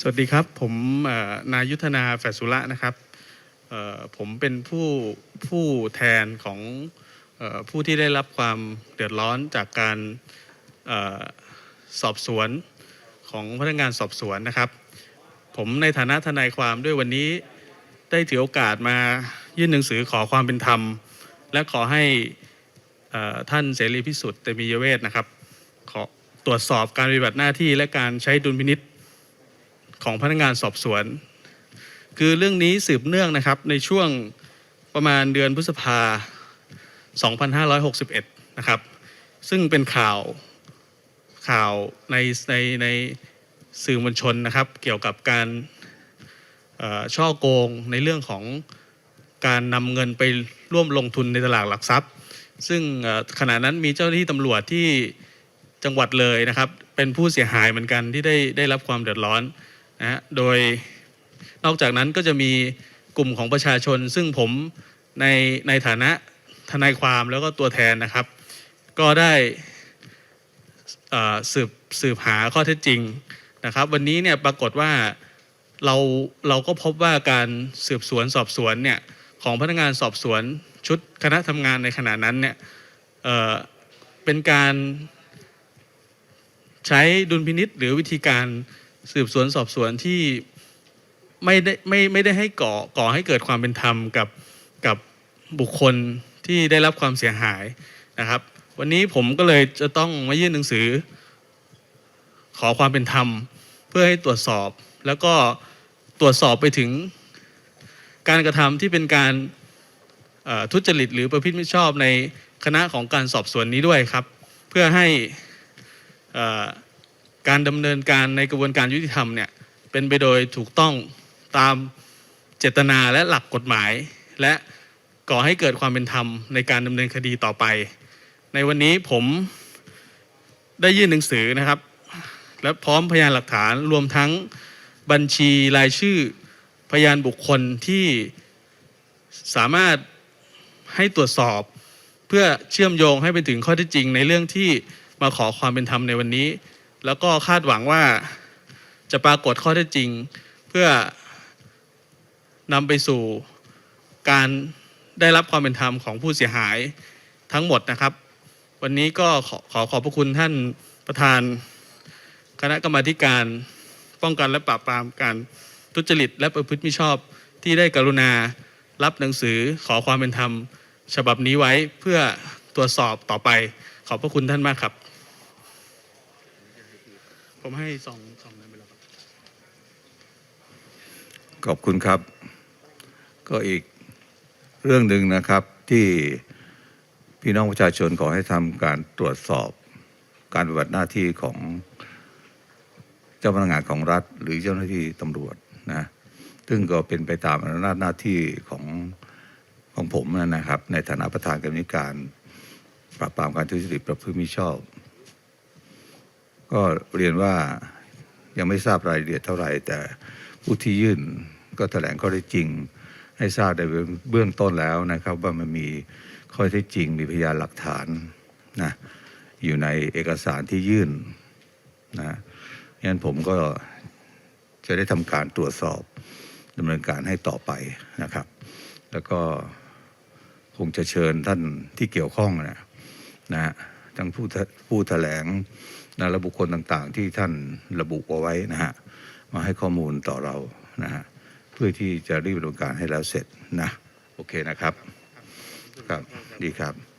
สวัสดีครับ ผมนายุทธนาแฝดสุระนะครับผมเป็นผู้ผู้แทนของผู้ที่ได้รับความเดือดร้อนจากการสอบสวนของพนักงานสอบสวนนะครับ ผมในฐานะทนายความด้วยวันนี้ได้ถือโอกาสมายื่นหนังสือขอความเป็นธรรม และขอให้ท่านเสรีพิสุทธิ์เตมียเวทนะครับ ขอตรวจสอบการปฏิบัติหน้าที่และการใช้ดุลพินิษฐ์ ของพนักงานสอบสวน คือเรื่องนี้สืบเนื่องนะครับในช่วงประมาณเดือนพฤษภา 2561 นะครับ ซึ่งเป็นข่าวข่าวในในในสื่อมวลชนนะครับ เกี่ยวกับการช่อโกงในเรื่องของการนำเงินไปร่วมลงทุนในตลาดหลักทรัพย์ ซึ่งขณะนั้นมีเจ้าหน้าที่ตำรวจที่จังหวัดเลยนะครับ เป็นผู้เสียหายเหมือนกันที่ได้ได้รับความเดือดร้อน นะฮะโดยนอกจากนั้นก็จะมีกลุ่มของประชาชน ซึ่งผมในในฐานะทนายความแล้วก็ตัวแทนนะครับ ก็ได้สืบสืบหาข้อเท็จจริงนะครับ วันนี้เนี่ยปรากฏว่าเราเราก็พบว่าการสืบสวนสอบสวนเนี่ยของพนักงานสอบสวนชุดคณะทำงานในขณะนั้นเนี่ยเเป็นการใช้ดุลพินิษหรือวิธีการ สืบสวนสอบสวนที่ไม่ได้ไม่ไม่ได้ให้ก่อก่อให้เกิดความเป็นธรรมกับกับบุคคลที่ได้รับความเสียหายนะครับ วันนี้ผมก็เลยจะต้องมายื่นหนังสือ ขอความเป็นธรรม เพื่อให้ตรวจสอบ แล้วก็ตรวจสอบไปถึงการกระทำที่เป็นการทุจริตหรือประพฤติมิชอบในคณะของการสอบสวนนี้ด้วยครับ เพื่อให้อ่อ การดำเนินการในกระบวนการยุติธรรมเนี่ยเป็นไปโดยถูกต้องตามเจตนาและหลักกฎหมาย และก่อให้เกิดความเป็นธรรมในการดำเนินคดีต่อไป ในวันนี้ผมได้ยื่นหนังสือนะครับ และพร้อมพยานหลักฐานรวมทั้งบัญชีรายชื่อพยานบุคคลที่สามารถให้ตรวจสอบ เพื่อเชื่อมโยงให้ไปถึงข้อเท็จจริงในเรื่องที่มาขอความเป็นธรรมในวันนี้ แล้วก็คาดหวังว่าจะปรากฏข้อเท็จจริง เพื่อนำไปสู่การได้รับความเป็นธรรมของผู้เสียหายทั้งหมดนะครับ วันนี้ก็ขอขอขอบพระคุณท่านประธาน คณะกรรมาการป้องกันและปราบปรามการทุจริตและประพฤติมิชอบที่ได้กรุณารับหนังสือขอความเป็นธรรม ฉบับนี้ไว้เพื่อตรวจสอบต่อไป ขอบพระคุณท่านมากครับ ผมให้สองสองนั้นไปแล้วครับ ขอบคุณครับ ก็อีกเรื่องหนึ่งนะครับที่พี่น้องประชาชนขอให้ทำการตรวจสอบการปฏิบัติหน้าที่ของเจ้าพนักงานของรัฐ หรือเจ้าหน้าที่ตำรวจนะซึ่งก็เป็นไปตามอำนาจหน้าที่ของของผมนะครับ ในฐานะประธานกรรมธิการปราบปรามการทุจริตประพฤติมิชอบ ก็เรียนว่ายังไม่ทราบรายละเอียดเท่าไหร่ แต่ผู้ที่ยื่นก็แถลงข้อเท็จจริง ให้ทราบในเบื้องต้นแล้วนะครับ ว่ามันมีข้อเท็จจริง มีพยานหลักฐานนะอยู่ในเอกสารที่ยื่นนะงั้นผมก็จะได้ทำการตรวจสอบดำเนินการให้ต่อไปนะครับ แล้วก็คงจะเชิญท่านที่เกี่ยวข้องนะนะฮะทั้งผู้ผู้แถลง นะและบุคคลต่างๆ ที่ท่านระบุเอาไว้นะฮะมาให้ข้อมูลต่อเรานะฮะเพื่อที่จะรีบดำเนินการให้แล้วเสร็จนะโอเคนะครับครับดีครับ